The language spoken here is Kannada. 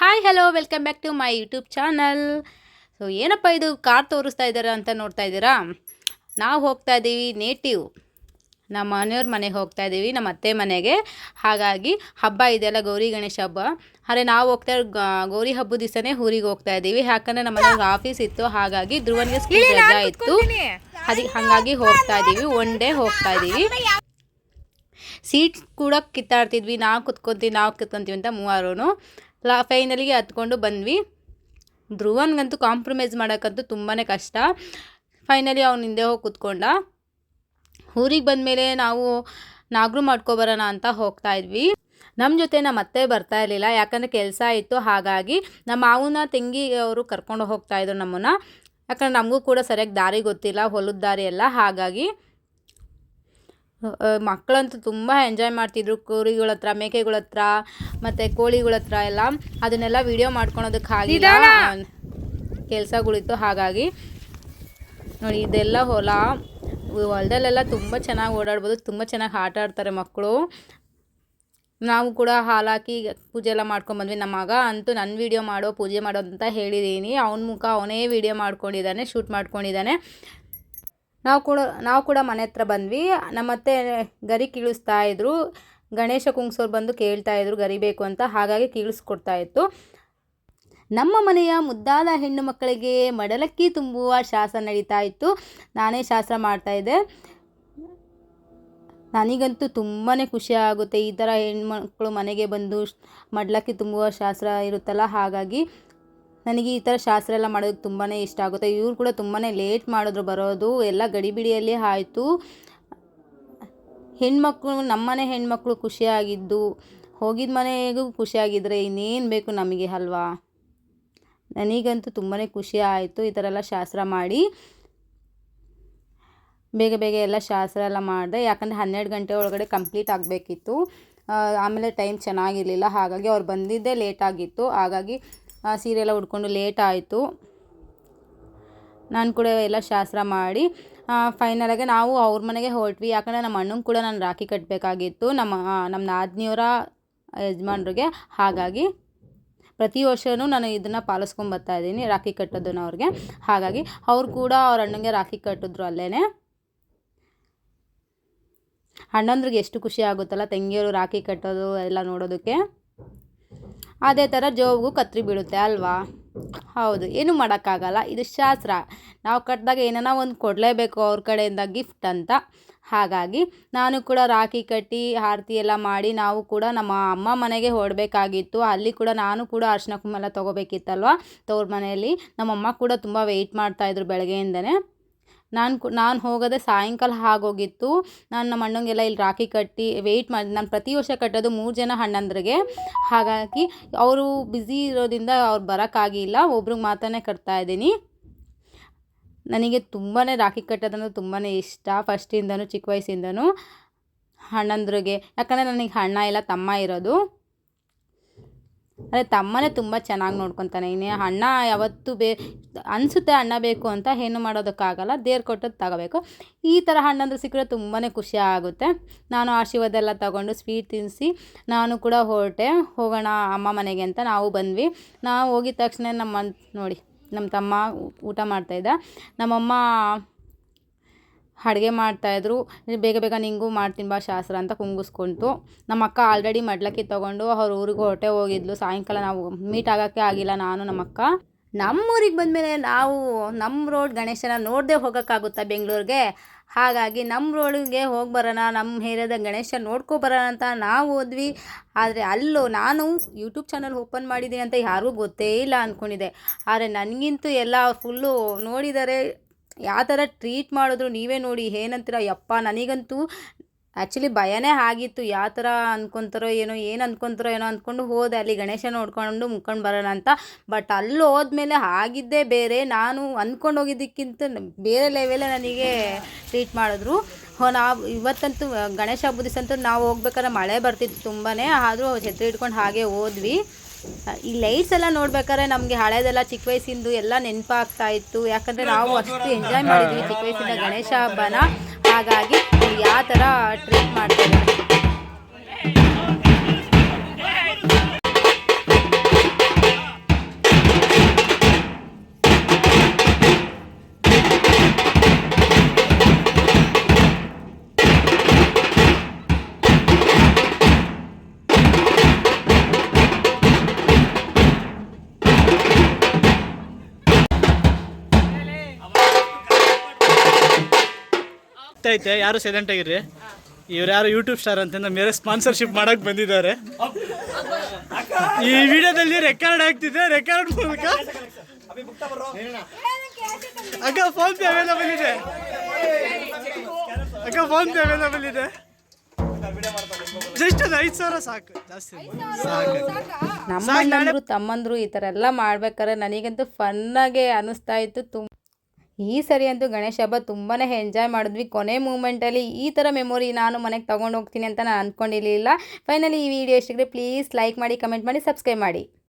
Hi hello welcome back to my YouTube channel so ಏನಪ್ಪ ಇದು ಕಾರ್ ತೋರಿಸ್ತಾ ಇದ್ದಾರೆ ಅಂತ ನೋಡ್ತಾ ಇದ್ದೀರಾ? ನಾವು ಹೋಗ್ತಾ ಇದ್ದೀವಿ ನೇಟಿವ್ ನಮ್ಮ ಮನೆಯವ್ರ ಮನೆಗೆ ಹೋಗ್ತಾ ಇದ್ದೀವಿ ನಮ್ಮ ಅತ್ತೆ ಮನೆಗೆ. ಹಾಗಾಗಿ ಹಬ್ಬ ಇದೆಯಲ್ಲ ಗೌರಿ ಗಣೇಶ ಹಬ್ಬ. ಆದರೆ ನಾವು ಹೋಗ್ತಾ ಇರೋ ಗೌರಿ ಹಬ್ಬದ ದಿವಸನೇ ಊರಿಗೆ ಹೋಗ್ತಾ ಇದ್ದೀವಿ ಯಾಕಂದರೆ ನಮ್ಮ ಮನೆಯವ್ರಿಗೆ ಆಫೀಸ್ ಇತ್ತು. ಹಾಗಾಗಿ ಧ್ರುವನ್ಗೆ ಸ್ಕೂಲ್ ರಜಾ ಇತ್ತು. ಅದಿ ಹಾಗಾಗಿ ಹೋಗ್ತಾ ಇದ್ದೀವಿ ಒನ್ ಡೇ ಹೋಗ್ತಾ ಇದ್ದೀವಿ ಸೀಟ್ ಕೂಡ ಕಿತ್ತಾಡ್ತಿದ್ವಿ. ನಾವು ಕುತ್ಕೊತೀವಿ ನಾವು ಕುತ್ಕೊತೀವಿ ಅಂತ ಮೂವರು ಲಾ ಫೈನಲಿಗೆ ಹತ್ಕೊಂಡು ಬಂದ್ವಿ. ಧ್ರುವನ್ಗಂತೂ ಕಾಂಪ್ರಮೈಸ್ ಮಾಡೋಕ್ಕಂತೂ ತುಂಬಾ ಕಷ್ಟ. ಫೈನಲಿ ಅವ್ನು ಹಿಂದೆ ಹೋಗಿ ಕುತ್ಕೊಂಡ. ಊರಿಗೆ ಬಂದಮೇಲೆ ನಾವು ನಾಗರು ಮಾಡ್ಕೊಬರೋಣ ಅಂತ ಹೋಗ್ತಾ ಇದ್ವಿ. ನಮ್ಮ ಜೊತೆ ನಮ್ಮ ಅತ್ತೆ ಬರ್ತಾ ಇರಲಿಲ್ಲ. ಯಾಕಂದರೆ ಕೆಲಸ ಇತ್ತು. ಹಾಗಾಗಿ ನಮ್ಮ ಮಾವನ ತಂಗಿ ಅವರು ಕರ್ಕೊಂಡು ಹೋಗ್ತಾ ನಮ್ಮನ್ನು. ಯಾಕಂದ್ರೆ ನಮಗೂ ಕೂಡ ಸರಿಯಾಗಿ ದಾರಿ ಗೊತ್ತಿಲ್ಲ, ಹೊಲದ ದಾರಿ ಎಲ್ಲ. ಹಾಗಾಗಿ ಮಕ್ಕಳಂತೂ ತುಂಬ ಎಂಜಾಯ್ ಮಾಡ್ತಿದ್ರು. ಕುರಿಗಳ ಹತ್ರ ಮೇಕೆಗಳ ಹತ್ರ ಮತ್ತು ಕೋಳಿಗಳ ಹತ್ರ ಎಲ್ಲ. ಅದನ್ನೆಲ್ಲ ವಿಡಿಯೋ ಮಾಡ್ಕೊಳೋದಕ್ಕೆ ಆಗಿಲ್ಲ. ಕೆಲಸಗಳಿತ್ತು ಹಾಗಾಗಿ. ನೋಡಿ ಇದೆಲ್ಲ ಹೊಲ. ಹೊಲದಲ್ಲೆಲ್ಲ ತುಂಬ ಚೆನ್ನಾಗಿ ಓಡಾಡ್ಬೋದು. ತುಂಬ ಚೆನ್ನಾಗಿ ಆಟ ಆಡ್ತಾರೆ ಮಕ್ಕಳು. ನಾವು ಕೂಡ ಹಾಲಾಕಿ ಹಾಕಿ ಪೂಜೆ ಎಲ್ಲ ಮಾಡ್ಕೊಂಡ್ಬಂದ್ವಿ ನಮ್ಮ ಮಗ ಅಂತೂ ನನ್ನ ವೀಡಿಯೋ ಮಾಡೋ ಪೂಜೆ ಮಾಡೋ ಅಂತ ಹೇಳಿದ್ದೀನಿ ಅವನ ಮುಖ ಅವನೇ ವೀಡಿಯೋ ಮಾಡ್ಕೊಂಡಿದ್ದಾನೆ ಶೂಟ್ ಮಾಡ್ಕೊಂಡಿದ್ದಾನೆ. ನಾವು ಕೂಡ ನಾವು ಕೂಡ ಮನೆ ಹತ್ರ ಬಂದ್ವಿ. ನಮ್ಮತ್ತೆ ಗರಿ ಕೀಳಿಸ್ತಾ ಇದ್ದರು ಗಣೇಶ ಕುಂಗ್ಸೋರು ಬಂದು ಕೇಳ್ತಾ ಇದ್ರು ಗರಿ ಬೇಕು ಅಂತ. ಹಾಗಾಗಿ ಕೀಳಿಸ್ಕೊಡ್ತಾ ಇತ್ತು. ನಮ್ಮ ಮನೆಯ ಮುದ್ದಾದ ಹೆಣ್ಣು ಮಕ್ಕಳಿಗೆ ಮಡಲಕ್ಕಿ ತುಂಬುವ ಶಾಸ್ತ್ರ ನಡೀತಾ ಇತ್ತು. ನಾನೇ ಶಾಸ್ತ್ರ ಮಾಡ್ತಾ ಇದ್ದೆ. ನನಗಂತೂ ತುಂಬಾ ಖುಷಿ ಆಗುತ್ತೆ. ಈ ಥರ ಹೆಣ್ಮಕ್ಳು ಮನೆಗೆ ಬಂದು ಮಡ್ಲಕ್ಕಿ ತುಂಬುವ ಶಾಸ್ತ್ರ ಇರುತ್ತಲ್ಲ, ಹಾಗಾಗಿ ನನಗೆ ಈ ಥರ ಶಾಸ್ತ್ರ ಎಲ್ಲ ಮಾಡೋದಕ್ಕೆ ತುಂಬಾ ಇಷ್ಟ ಆಗುತ್ತೆ. ಇವ್ರು ಕೂಡ ತುಂಬಾ ಲೇಟ್ ಮಾಡಿದ್ರು ಬರೋದು. ಎಲ್ಲ ಗಡಿಬಿಡಿಯಲ್ಲಿ ಆಯಿತು. ಹೆಣ್ಮಕ್ಳು, ನಮ್ಮನೆ ಹೆಣ್ಮಕ್ಳು ಖುಷಿಯಾಗಿದ್ದು ಹೋಗಿದ್ದ ಮನೆಗೂ ಖುಷಿಯಾಗಿದ್ದರೆ ಇನ್ನೇನು ಬೇಕು ನಮಗೆ ಅಲ್ವಾ? ನನಗಂತೂ ತುಂಬಾ ಖುಷಿ ಆಯಿತು ಈ ಥರ ಎಲ್ಲ ಶಾಸ್ತ್ರ ಮಾಡಿ. ಬೇಗ ಬೇಗ ಎಲ್ಲ ಶಾಸ್ತ್ರ ಎಲ್ಲ ಮಾಡಿದೆ. ಯಾಕಂದರೆ ಹನ್ನೆರಡು ಗಂಟೆ ಒಳಗಡೆ ಕಂಪ್ಲೀಟ್ ಆಗಬೇಕಿತ್ತು. ಆಮೇಲೆ ಟೈಮ್ ಚೆನ್ನಾಗಿರಲಿಲ್ಲ. ಹಾಗಾಗಿ ಅವ್ರು ಬಂದಿದ್ದೇ ಲೇಟಾಗಿತ್ತು ಹಾಗಾಗಿ ಆ, ಸೀರೆ ಎಲ್ಲ ಉಟ್ಕೊಂಡು ಲೇಟ್ ಆಯಿತು. ನಾನು ಕೂಡ ಎಲ್ಲ ಶಾಸ್ತ್ರ ಮಾಡಿ ಫೈನಲಾಗೆ ನಾವು ಅವ್ರ ಮನೆಗೆ ಹೊರಟ್ವಿ. ಯಾಕಂದರೆ ನಮ್ಮ ಅಣ್ಣಂಗೆ ಕೂಡ ನಾನು ರಾಖಿ ಕಟ್ಟಬೇಕಾಗಿತ್ತು ನಮ್ಮ ನಮ್ಮ ನಾದಿನಿಯವರ ಯಜಮಾನ್ರಿಗೆ ಹಾಗಾಗಿ ಪ್ರತಿ ವರ್ಷವೂ ನಾನು ಇದನ್ನು ಪಾಲಿಸ್ಕೊಂಡು ಬರ್ತಾ ಇದ್ದೀನಿ ರಾಖಿ ಕಟ್ಟೋದನ್ನು ಅವ್ರಿಗೆ. ಹಾಗಾಗಿ ಅವ್ರು ಕೂಡ ಅವ್ರ ಅಣ್ಣಂಗೆ ರಾಖಿ ಕಟ್ಟಿದ್ರು ಅಲ್ಲೇ ಅಣ್ಣಂದ್ರಿಗೆ ಎಷ್ಟು ಖುಷಿ ಆಗುತ್ತಲ್ಲ ತಂಗಿಯರು ರಾಖಿ ಕಟ್ಟೋದು ಎಲ್ಲ ನೋಡೋದಕ್ಕೆ. ಅದೇ ಥರ ಜೋಬ್ಗೂ ಕತ್ರಿ ಬೀಳುತ್ತೆ ಅಲ್ವಾ? ಹೌದು, ಏನು ಮಾಡೋಕ್ಕಾಗಲ್ಲ. ಇದು ಶಾಸ್ತ್ರ. ನಾವು ಕಟ್ಟಿದಾಗ ಏನಾನ ಒಂದು ಕೊಡಲೇಬೇಕು ಅವ್ರ ಕಡೆಯಿಂದ ಗಿಫ್ಟ್ ಅಂತ. ಹಾಗಾಗಿ ನಾನು ಕೂಡ ರಾಖಿ ಕಟ್ಟಿ, ಆರತಿ ಎಲ್ಲ ಮಾಡಿ ನಾವು ಕೂಡ ನಮ್ಮ ಅಮ್ಮ ಮನೆಗೆ ಹೊಡಬೇಕಾಗಿತ್ತು. ಅಲ್ಲಿ ಕೂಡ ನಾನು ಕೂಡ ಅರ್ಶಿನ ಕುಂಬೆಲ್ಲ ತೊಗೋಬೇಕಿತ್ತಲ್ವ? ತವ್ರ ಮನೆಯಲ್ಲಿ. ನಮ್ಮಮ್ಮ ಕೂಡ ತುಂಬ ವೆಯ್ಟ್ ಮಾಡ್ತಾಯಿದ್ರು ಬೆಳಗ್ಗೆಯಿಂದನೇ. ನಾನು ನಾನು ಹೋಗೋದೇ ಸಾಯಂಕಾಲ ಆಗೋಗಿತ್ತು. ನಾನು ನಮ್ಮ ಅಣ್ಣಂಗೆಲ್ಲ ಇಲ್ಲಿ ರಾಖಿ ಕಟ್ಟಿ ವೆಯ್ಟ್ ಮಾಡಿ ನಾನು ಪ್ರತಿ ವರ್ಷ ಕಟ್ಟೋದು ಮೂರು ಜನ ಅಣ್ಣಂದ್ರಿಗೆ. ಹಾಗಾಗಿ ಅವರು ಬ್ಯುಸಿ ಇರೋದ್ರಿಂದ ಅವ್ರು ಬರೋಕ್ಕಾಗಿಲ್ಲ ಒಬ್ರಿಗೆ ಮಾತ್ರನೇ ಕಟ್ತಾ ಇದ್ದೀನಿ. ನನಗೆ ತುಂಬಾ ರಾಖಿ ಕಟ್ಟೋದಂದ್ರೆ ತುಂಬಾ ಇಷ್ಟ, ಫಸ್ಟಿಂದನೂ, ಚಿಕ್ಕ ವಯಸ್ಸಿಂದನೂ ಅಣ್ಣಂದ್ರಿಗೆ. ಯಾಕಂದರೆ ನನಗೆ ಅಣ್ಣ ಇಲ್ಲ, ತಮ್ಮ ಇರೋದು. ಅದೇ ತಮ್ಮನೇ ತುಂಬ ಚೆನ್ನಾಗಿ ನೋಡ್ಕೊತಾನೆ. ಇನ್ನೇ ಅಣ್ಣ ಯಾವತ್ತು ಬೇ, ಅನಿಸುತ್ತೆ ಅಣ್ಣ ಬೇಕು ಅಂತ ಏನು ಮಾಡೋದಕ್ಕಾಗಲ್ಲ, ದೇವ್ರು ಕೊಟ್ಟದ್ದು ತಗೋಬೇಕು. ಈ ಥರ ಹಣ್ಣಂದ್ರೆ ಸಿಕ್ಕರೆ ತುಂಬಾ ಖುಷಿ ಆಗುತ್ತೆ. ನಾನು ಆಶೀರ್ವಾದ ಎಲ್ಲ ತಗೊಂಡು ಸ್ವೀಟ್ ತಿನ್ನಿಸಿ ನಾನು ಕೂಡ ಹೊರಟೆ. ಹೋಗೋಣ ಅಮ್ಮ ಮನೆಗೆ ಅಂತ ನಾವು ಬಂದ್ವಿ. ನಾವು ಹೋಗಿದ ತಕ್ಷಣ ನಮ್ಮ ನೋಡಿ ನಮ್ಮ ತಮ್ಮ ಊಟ ಮಾಡ್ತಾಯಿದ್ದ ನಮ್ಮಮ್ಮ ಅಡುಗೆ ಮಾಡ್ತಾಯಿದ್ರು ಬೇಗ ಬೇಗ ನಿಂಗೂ ಮಾಡ್ತೀನಿ ಬಾ ಶಾಸ್ತ್ರ ಅಂತ ಕುಂಗಿಸ್ಕೊಂತು. ನಮ್ಮ ಅಕ್ಕ ಆಲ್ರೆಡಿ ಮಡ್ಲಕ್ಕಿ ತೊಗೊಂಡು ಅವ್ರ ಊರಿಗೆ ಹೊರಟೆ ಹೋಗಿದ್ಲು. ಸಾಯಂಕಾಲ ನಾವು ಮೀಟ್ ಆಗೋಕ್ಕೆ ಆಗಿಲ್ಲ ನಾನು, ನಮ್ಮ ಅಕ್ಕ. ನಮ್ಮೂರಿಗೆ ಬಂದಮೇಲೆ ನಾವು ನಮ್ಮ ರೋಡ್ ಗಣೇಶನ ನೋಡದೆ ಹೋಗೋಕ್ಕಾಗುತ್ತಾ ಬೆಂಗಳೂರಿಗೆ? ಹಾಗಾಗಿ ನಮ್ಮ ರೋಡಿಗೆ ಹೋಗಿ ಬರೋಣ, ನಮ್ಮ ಏರಿಯಾದ ಗಣೇಶ ನೋಡ್ಕೊ ಬರೋಣ ಅಂತ ನಾವು ಹೋದ್ವಿ. ಆದರೆ ಅಲ್ಲೂ, ನಾನು ಯೂಟ್ಯೂಬ್ ಚಾನಲ್ ಓಪನ್ ಮಾಡಿದ್ದೀನಿ ಅಂತ ಯಾರಿಗೂ ಗೊತ್ತೇ ಇಲ್ಲ ಅಂದ್ಕೊಂಡಿದ್ದೆ ಆದರೆ ನನಗಿಂತೂ ಎಲ್ಲ ಫುಲ್ಲು ನೋಡಿದ್ದಾರೆ ಯಾವ ಥರ ಟ್ರೀಟ್ ಮಾಡಿದ್ರು ನೀವೇ ನೋಡಿ, ಏನಂತೀರ? ಯಪ್ಪ, ನನಗಂತೂ ಆ್ಯಕ್ಚುಲಿ ಭಯನೇ ಆಗಿತ್ತು. ಯಾವ ಥರ ಅಂದ್ಕೊಂತಾರೋ ಏನೋ, ಏನು ಅಂದ್ಕೊಂತಾರೋ ಏನೋ ಅಂದ್ಕೊಂಡು ಹೋದೆ. ಅಲ್ಲಿ ಗಣೇಶ ನೋಡ್ಕೊಂಡು ಮುಕ್ಕೊಂಡು ಬರೋಣ ಅಂತ. ಬಟ್ ಅಲ್ಲಿ ಹೋದ್ಮೇಲೆ ಆಗಿದ್ದೇ ಬೇರೆ. ನಾನು ಅಂದ್ಕೊಂಡು ಹೋಗಿದ್ದಕ್ಕಿಂತ ಬೇರೆ ಲೆವೆಲೇ ನನಗೆ ಟ್ರೀಟ್ ಮಾಡಿದ್ರು. ಹೋ, ನಾವು ಇವತ್ತಂತೂ, ಗಣೇಶ ಹಬ್ಬದ ಅಂತೂ ನಾವು ಹೋಗ್ಬೇಕಾದ್ರೆ ಮಳೆ ಬರ್ತಿತ್ತು ತುಂಬಾ ಆದರೂ ಛತ್ರಿ ಇಟ್ಕೊಂಡು ಹಾಗೆ ಹೋದ್ವಿ. ಈ ಲೈಟ್ಸ್ ಎಲ್ಲ ನೋಡ್ಬೇಕಾದ್ರೆ ನಮಗೆ ಹಳೇದೆಲ್ಲ ಚಿಕ್ಕ ವಯಸ್ಸಿಂದು ಎಲ್ಲ ನೆನಪಾಗ್ತಾ ಇತ್ತು. ಯಾಕಂದ್ರೆ ನಾವು ಅಷ್ಟು ಎಂಜಾಯ್ ಮಾಡಿದ್ವಿ ಚಿಕ್ಕ ವಯಸ್ಸಿಂದ ಗಣೇಶ ಹಬ್ಬನ. ಹಾಗಾಗಿ ಯಾವ ಥರ ಟ್ರೀಟ್ ಮಾಡ್ತಾರೆ? ಐತೆ ಯಾರು ಸೈಲೆಂಟ್ ಆಗಿರ್ರಿ ಇವ್ರು ಯಾರು ಯೂಟ್ಯೂಬ್ ಸ್ಟಾರ್ ಅಂತ ಮೇರೆ ಮೇಲೆ ಸ್ಪಾನ್ಸರ್ಶಿಪ್ ಮಾಡಕ್ ಬಂದಿದ್ದಾರೆ. ಈ ವಿಡಿಯೋದಲ್ಲಿ ರೆಕಾರ್ಡ್ ಆಗ್ತಿದೆ ರೆಕಾರ್ಡ್ ಮೂಲಕ ಅಕ್ಕ ಫೋನ್ ಪೇ ಅವೈಲಬಲ್ ಇದೆ. ಅಕ್ಕ ಫೋನ್ ಪೇ ಅವೈಲಬಲ್ ಇದೆ. ಜಸ್ಟ್ ಒಂದು ಐದು ಸಾವಿರ ಸಾಕು. ಜಾಸ್ತಿ ಸಾಕು? ನಮ್ಮ ತಮ್ಮಂದ್ರು ಈ ಥರ ಎಲ್ಲ ಮಾಡ್ಬೇಕಾದ್ರೆ ನನಗಂತೂ ಫನ್ನಾಗೆ ಅನ್ನಿಸ್ತಾ ಇತ್ತು. ತುಂಬ ಈ ಸರಿ ಅಂತೂ ಗಣೇಶ ಹಬ್ಬ ತುಂಬಾ ಎಂಜಾಯ್ ಮಾಡಿದ್ವಿ. ಕೊನೆ ಮೂಮೆಂಟಲ್ಲಿ ಈ ಥರ ಮೆಮೊರಿ ನಾನು ಮನೆಗೆ ತೊಗೊಂಡು ಹೋಗ್ತೀನಿ ಅಂತ ನಾನು ಅಂದ್ಕೊಂಡಿರಲಿಲ್ಲ ಫೈನಲಿ ಈ ವಿಡಿಯೋ ಇಷ್ಟಿದ್ರೆ ಪ್ಲೀಸ್ ಲೈಕ್ ಮಾಡಿ ಕಮೆಂಟ್ ಮಾಡಿ ಸಬ್ಸ್ಕ್ರೈಬ್ ಮಾಡಿ.